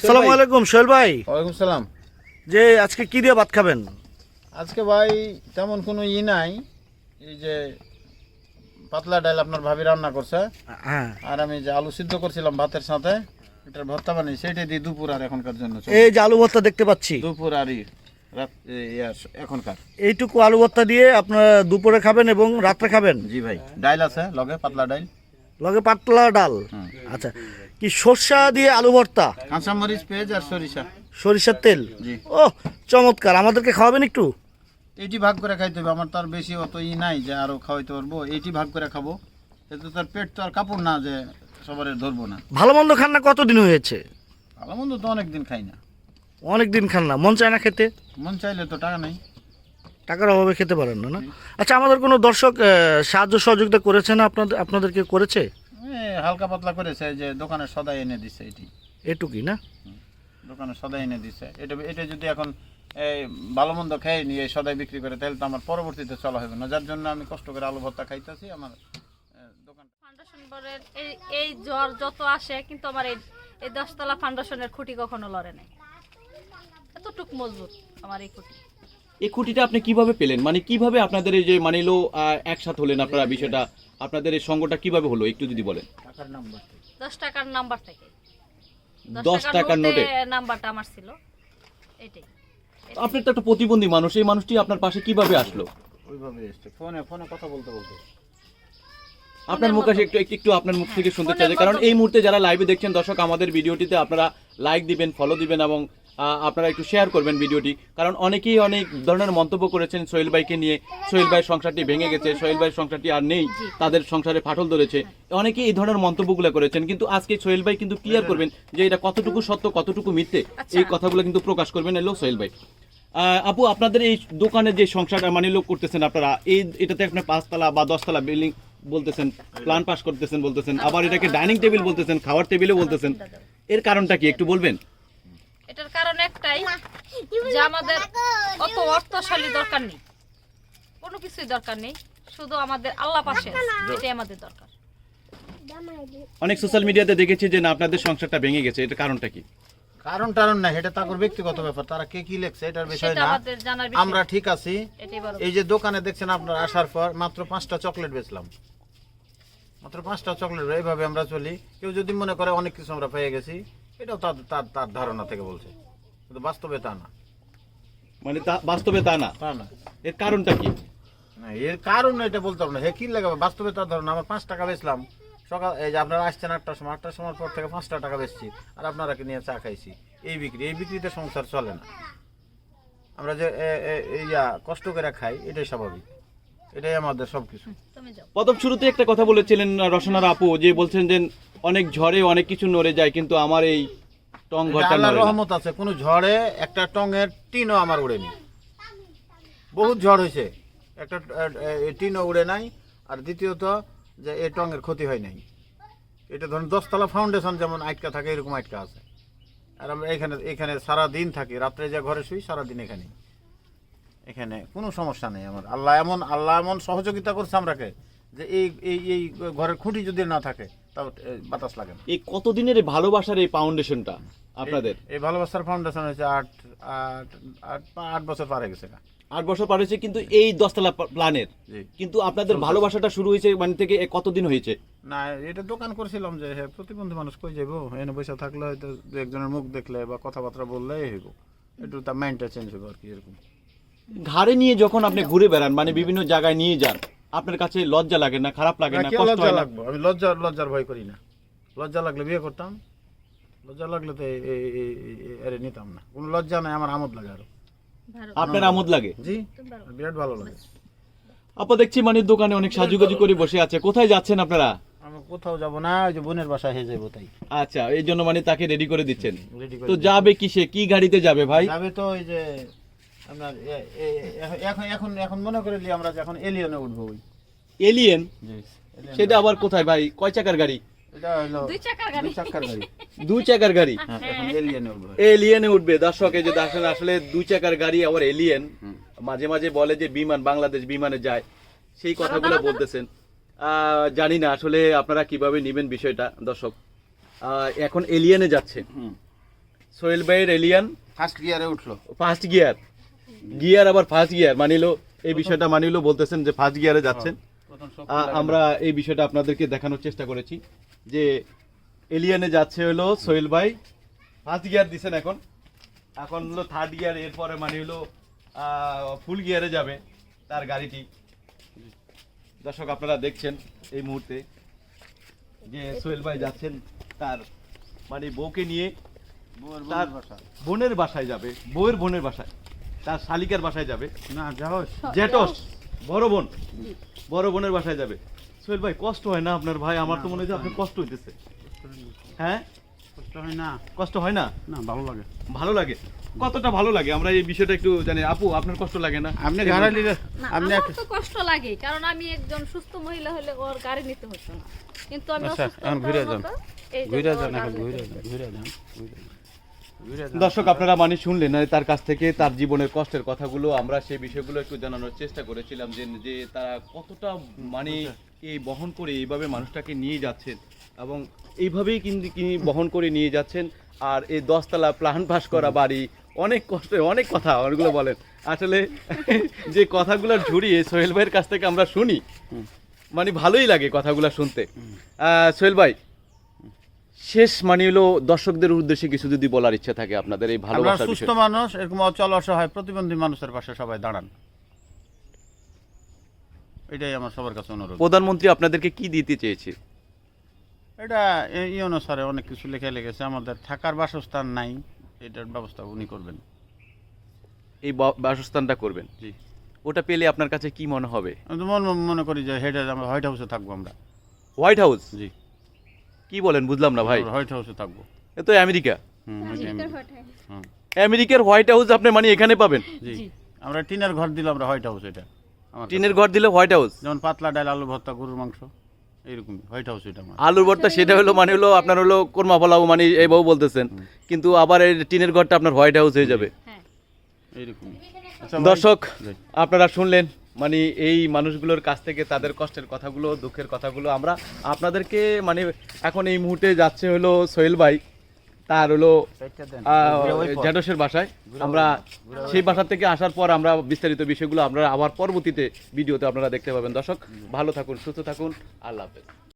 আসসালামু আলাইকুম সোহেল ভাই। ওয়ালাইকুম সালাম। যে আজকে কি দিয়ে ভাত খাবেন? আজকে ভাই তেমন কোনো ই নাই। এই যে পাতলা ডাল আপনার ভাবি রান্না করছে। হ্যাঁ। আর আমি যে আলু সিদ্ধ করছিলাম ভাতের সাথে এটার ভর্তা বানিয়ে সেটাই দিই দুপুর আর এখনকার জন্য এই যে আলু ভর্তা দেখতে পাচ্ছি। দুপুর আর ই রাত এ, ইয়া, এখনকার। এইটুকু আলু ভর্তা দিয়ে আপনারা দুপুরে খাবেন এবং রাত্রে খাবেন? জি ভাই ডাইল আছে লগে পাতলা ডাইল লগে পাতলা ডাল। আচ্ছা কি সর্ষা দিয়ে আলু ভর্তা? কাঁচামরিচ পেঁয়াজ আর সরিষা। সরিষার তেল? জি। ও চমৎকার। আমাদেরকে খাওয়াবেন একটু? এইটি ভাগ করে খাইতে হবে। আমার তো আর বেশি অত ই নাই যে আরও খাওয়াইতে পারব। এইটি ভাগ করে খাব। এতে তার পেট তো আর কাপড় না যে সবার ধরবো না। ভালো মন্দ খান না? কতদিন হয়েছে? ভালো মন্দ তো অনেক দিন খাই না। অনেক দিন খান না। মন চায় না খেতে? মন চাইলে তো টাকা নাই। টাকার অভাবে খেতে পারেন না না? আচ্ছা আমাদের কোনো দর্শক সাহায্য সহযোগিতা করেছে না আপনাদের আপনাদেরকে করেছে? হালকা পাতলা করেছে যে দোকানে সদাই এনে দিছে এটি। এটুকুই না? দোকানে সদাই এনে দিছে। এটা এটা যদি এখন এই ভালো মন্দ খেয়ে নিয়ে সদাই বিক্রি করে তাহলে তো আমার পরবর্তীতে চলা হবে না। যার জন্য আমি কষ্ট করে আলু ভর্তা খাইতেছি আমার দোকান ফাউন্ডেশন বোর্ডের এই এই জ্বর যত আসে কিন্তু আমার এই এই দশতলা ফাউন্ডেশনের খুঁটি কখনো লড়ে নাই। এতটুক মজবুত আমার এই খুঁটি। এই খুঁটিটা আপনি কীভাবে পেলেন? মানে কীভাবে আপনাদের এই যে মানে আহ, একসাথ হলেন আপনারা বিষয়টা? আপনাদের এই সঙ্গটা কীভাবে হলো? একটু যদি বলেন। টাকার নাম্বার দশ টাকার নাম্বার থেকে। দশ টাকার নোটে নাম্বারটা আমার ছিল। এটাই। আপনি তো একটা প্রতিবন্ধী মানুষ এই মানুষটি আপনার পাশে কীভাবে আসলো? ওইভাবে এসছে। ফোনে ফোনে কথা বলতে বলতে। আপনার মুখ একটু একটু একটু আপনার মুখ থেকে শুনতে চাই কারণ এই মুহূর্তে যারা লাইভে দেখছেন দর্শক আমাদের ভিডিওটিতে আপনারা লাইক দিবেন ফলো দিবেন এবং আপনারা একটু শেয়ার করবেন ভিডিওটি। কারণ অনেকেই অনেক ধরনের মন্তব্য করেছেন সোহেল ভাইকে নিয়ে। সোহেল ভাইয়ের সংসারটি ভেঙে গেছে সোহেল ভাইয়ের সংসারটি আর নেই তাদের সংসারে ফাটল ধরেছে। অনেকেই এই ধরনের মন্তব্যগুলো করেছেন কিন্তু আজকে সোহেল ভাই কিন্তু ক্লিয়ার করবেন যে এটা কতটুকু সত্য কতটুকু মিথ্যে এই কথাগুলো কিন্তু প্রকাশ করবেন এলো সোহেল ভাই। আপু আপনাদের এই দোকানে যে সংসারটা মানে লোক করতেছেন আপনারা এই এটাতে আপনার পাঁচতলা বা দশতলা বিল্ডিং বলতেছেন প্ল্যান পাস করতেছেন বলতেছেন আবার এটাকে ডাইনিং টেবিল বলতেছেন খাওয়ার টেবিলও বলতেছেন। এর কারণটা কি একটু বলবেন? এটার কারণ একটাই যে আমাদের অত অর্থশালী দরকার নেই। কোনো কিছুই দরকার নেই। শুধু আমাদের আল্লাহ পাশে এটাই আমাদের দরকার। অনেক সোশ্যাল মিডিয়াতে দেখেছি যে না আপনাদের সংসারটা ভেঙে গেছে। এটার কারণটা কি? কারণ টারণ না এটা তার ব্যক্তিগত ব্যাপার। তারা কে কি লেখছে এটার বিষয় না। আমাদের জানার বিষয়। আমরা ঠিক আছি। এই যে দোকানে দেখছেন আপনার আসার পর মাত্র পাঁচটা চকলেট বেচলাম। মাত্র পাঁচটা চকলেট এইভাবে আমরা চলি। কেউ যদি মনে করে অনেক কিছু আমরা পেয়ে গেছি। এটাও তার তার তার ধারণা থেকে বলছে। কিন্তু বাস্তবে তা না। মানে তা- বাস্তবে তা না? তা না। এর কারণটা কি? না, এর কারণ এটা বলতে পারব না। হে কি লাগাবে বাস্তবে তার ধারণা আমার পাঁচ টাকা বেচলাম। সকাল এই যে আপনারা আসছেন আটটার সময় আটটার সময় পর থেকে পাঁচটা টাকা বেচছি। আর আপনারাকে নিয়ে চা খাইছি? এই বিক্রি এই বিক্রিতে সংসার চলে না। আমরা যে এই ইয়া কষ্ট করে খাই এটাই স্বাভাবিক। এটাই আমাদের সবকিছু। প্রথম শুরুতে একটা কথা বলেছিলেন রসনার আপু যে বলছেন যে অনেক ঝড়ে অনেক কিছু নড়ে যায় কিন্তু আমার এই টং ঘরটা আল্লাহর রহমত আছে কোনো ঝড়ে একটা টঙের টিনও আমার উড়েনি বহুত ঝড় হয়েছে একটা টিনও উড়ে নাই আর দ্বিতীয়ত যে এই টঙের ক্ষতি হয় নাই। এটা ধরুন দশতলা ফাউন্ডেশন যেমন আটকা থাকে এরকম আটকা আছে। আর আমরা এখানে এখানে সারা দিন থাকি রাত্রে যা ঘরে শুই সারা দিন এখানে এখানে কোনো সমস্যা নেই আমার। আল্লাহ এমন আল্লাহ এমন সহযোগিতা করছে আমরাকে যে এই এই এই ঘরের খুঁটি যদি না থাকে তাও বাতাস লাগে না। এই কতদিনের এই ভালোবাসার এই ফাউন্ডেশনটা আপনাদের? এই- ভালোবাসার ফাউন্ডেশন হয়েছে আট আট আট আট বছর পার হয়ে গেছে। আট বছর পার হয়েছে কিন্তু এই দশতলা প্ল্যানের কিন্তু আপনাদের ভালোবাসাটা শুরু হয়েছে মানে থেকে কতদিন হয়েছে? না এটা দোকান করছিলাম যে হ্যাঁ প্রতিবন্ধী মানুষ কই যাব এনে পয়সা থাকলে হয়তো একজনের মুখ দেখলে বা কথাবার্তা বললে হইব। একটু তার মাইন্ডটা চেঞ্জ হবে আর কি এরকম। ঘাড়ে নিয়ে যখন আপনি ঘুরে বেড়ান মানে বিভিন্ন জায়গায় নিয়ে যান আপনার কাছে লজ্জা লাগে না খারাপ লাগে না, কষ্ট লজ্জা হয় না? লাগবো। আমি লজ্জা লজ্জার ভয় করি না। লজ্জা লাগলে বিয়ে করতাম লজ্জা লাগলে তো এই- এই- এই- এই- এরে নিতাম না। কোনো লজ্জা নাই আমার আমোদ লাগে আরও। আপনার আমোদ লাগে? জি বিরাট ভালো লাগে। আপা দেখছি মানে দোকানে অনেক সাজুগুজু করে বসে আছে। কোথায় যাচ্ছেন আপনারা? আমি কোথাও যাব না ওই যে বোনের বাসায় হয়ে যাব তাই। আচ্ছা এই জন্য মানে তাকে রেডি করে দিচ্ছেন। রেডি করে তো যাবে কিসে কি গাড়িতে যাবে ভাই? যাবে তো ওই যে আপনার এখন এখন এখন মনে করে আমরা যখন এলিয়নে উঠবো ওই। এলিয়েন সেটা আবার কোথায় ভাই? কয় চাকার গাড়ি? এটা দুই চাকার গাড়ি। দুই চাকার গাড়ি। দুই চাকার গাড়ি? হ্যাঁ এখন এলিয়নে উঠবো। এলিয়েনে উঠবে। দর্শক যে আসলে দুই চাকার গাড়ি আবার এলিয়েন মাঝে মাঝে বলে যে বিমান বাংলাদেশ বিমানে যায়। সেই কথাগুলো বলতেছেন। জানি না আসলে আপনারা কীভাবে নেবেন বিষয়টা দর্শক। এখন এলিয়েনে যাচ্ছে। সোহেল ভাইয়ের এলিয়ান ফার্স্ট গিয়ারে উঠল। ফার্স্ট গিয়ার গিয়ার আবার ফার্স্ট গিয়ার মানিল এই বিষয়টা মানিল বলতেছেন যে ফার্স্ট গিয়ারে যাচ্ছেন। আমরা এই বিষয়টা আপনাদেরকে দেখানোর চেষ্টা করেছি যে এলিয়ানে যাচ্ছে হলো সোহেল ভাই। ফার্স্ট গিয়ার দিছেন এখন। এখন হলো থার্ড গিয়ার এরপরে মানে হলো ফুল গিয়ারে যাবে তার গাড়িটি। দর্শক আপনারা দেখছেন এই মুহূর্তে যে সোহেল ভাই যাচ্ছেন তার মানে বউকে নিয়ে তার বোনের বাসায় যাবে বউয়ের বোনের বাসায়। তার শালিকার বাসায় যাবে। না যাও। জেটস বড় বোন। বড় বোনের বাসায় যাবে। সোহেল ভাই কষ্ট হয় না আপনার ভাই? আমার তো মনে হয় যে আপনার কষ্ট হইতেছে। হ্যাঁ কষ্ট হয় না। কষ্ট হয় না? না ভালো লাগে। ভালো লাগে? কতটা ভালো লাগে? আমরা এই বিষয়টা একটু জানি। আপু আপনার কষ্ট লাগে না? আপনি ঘাড়া নিলে আপনি একটা তো কষ্ট লাগে কারণ আমি একজন সুস্থ মহিলা হলে ওর গাড়ি নিতে হতো না। কিন্তু আমি আচ্ছা, অসুস্থ ঘুরে গাড়ি। যান ঘুরে যান ঘুরে যান ঘুরে যান। দর্শক, আপনারা মানে শুনলেন আর তার কাছ থেকে তার জীবনের কষ্টের কথাগুলো, আমরা সেই বিষয়গুলো একটু জানানোর চেষ্টা করেছিলাম যে যে তারা কতটা মানে এই বহন করে এইভাবে মানুষটাকে নিয়ে যাচ্ছেন এবং এইভাবেই কিন্তু তিনি বহন করে নিয়ে যাচ্ছেন। আর এই দশতলা প্লান পাস করা বাড়ি, অনেক কষ্ট, অনেক কথা অনেকগুলো বলেন। আসলে যে কথাগুলো ঝুড়িয়ে সোহেল ভাইয়ের কাছ থেকে আমরা শুনি মানে ভালোই লাগে কথাগুলো শুনতে। সোহেল ভাই শেষ মানে হলো দর্শকদের উদ্দেশ্যে কিছু যদি বলার ইচ্ছা থাকে আপনাদের এই ভালোবাসার সুস্থ মানুষ এরকম অচল অসহায় প্রতিবন্ধী মানুষের পাশে সবাই দাঁড়ান। এটাই আমার সবার কাছে অনুরোধ। প্রধানমন্ত্রী আপনাদেরকে কি দিতে চেয়েছে? এটা এই অনুসারে অনেক কিছু লেখা লেগেছে আমাদের থাকার বাসস্থান নাই এটার ব্যবস্থা উনি করবেন। এই বাসস্থানটা করবেন? জি। ওটা পেলে আপনার কাছে কি মনে হবে? আমি তো মন মনে করি যে হেডে আমরা হোয়াইট হাউসে থাকব আমরা। White House? জি। কি বলেন বুঝলাম না ভাই। হোয়াইট হাউসে থাকব। এ তো আমেরিকা। আমেরিকার হোয়াইট হাউস আপনি মানে এখানে পাবেন? জি। আমরা টিনের ঘর দিলাম আমরা হোয়াইট হাউস এটা। টিনের ঘর দিলে হোয়াইট হাউস যেমন পাতলা ডাল আলু ভর্তা গরুর মাংস এইরকম হোয়াইট হাউস এটা আলুর ভর্তা সেটা হলো মানে হলো আপনার হলো কোরমা পোলাও মানে এইভাবে বলতেছেন। কিন্তু আবার এই টিনের ঘরটা আপনার হোয়াইট হাউস হয়ে যাবে। হ্যাঁ। এইরকম আচ্ছা দর্শক আপনারা শুনলেন মানে এই মানুষগুলোর কাছ থেকে তাদের কষ্টের কথাগুলো দুঃখের কথাগুলো আমরা আপনাদেরকে মানে এখন এই মুহূর্তে যাচ্ছে হলো সোহেল ভাই। তার হলো। জ্যাঠসের বাসায়। আমরা সেই বাসা থেকে আসার পর আমরা বিস্তারিত বিষয়গুলো আমরা আবার পরবর্তীতে ভিডিওতে আপনারা দেখতে পাবেন। দর্শক ভালো থাকুন সুস্থ থাকুন আল্লাহ হাফেজ।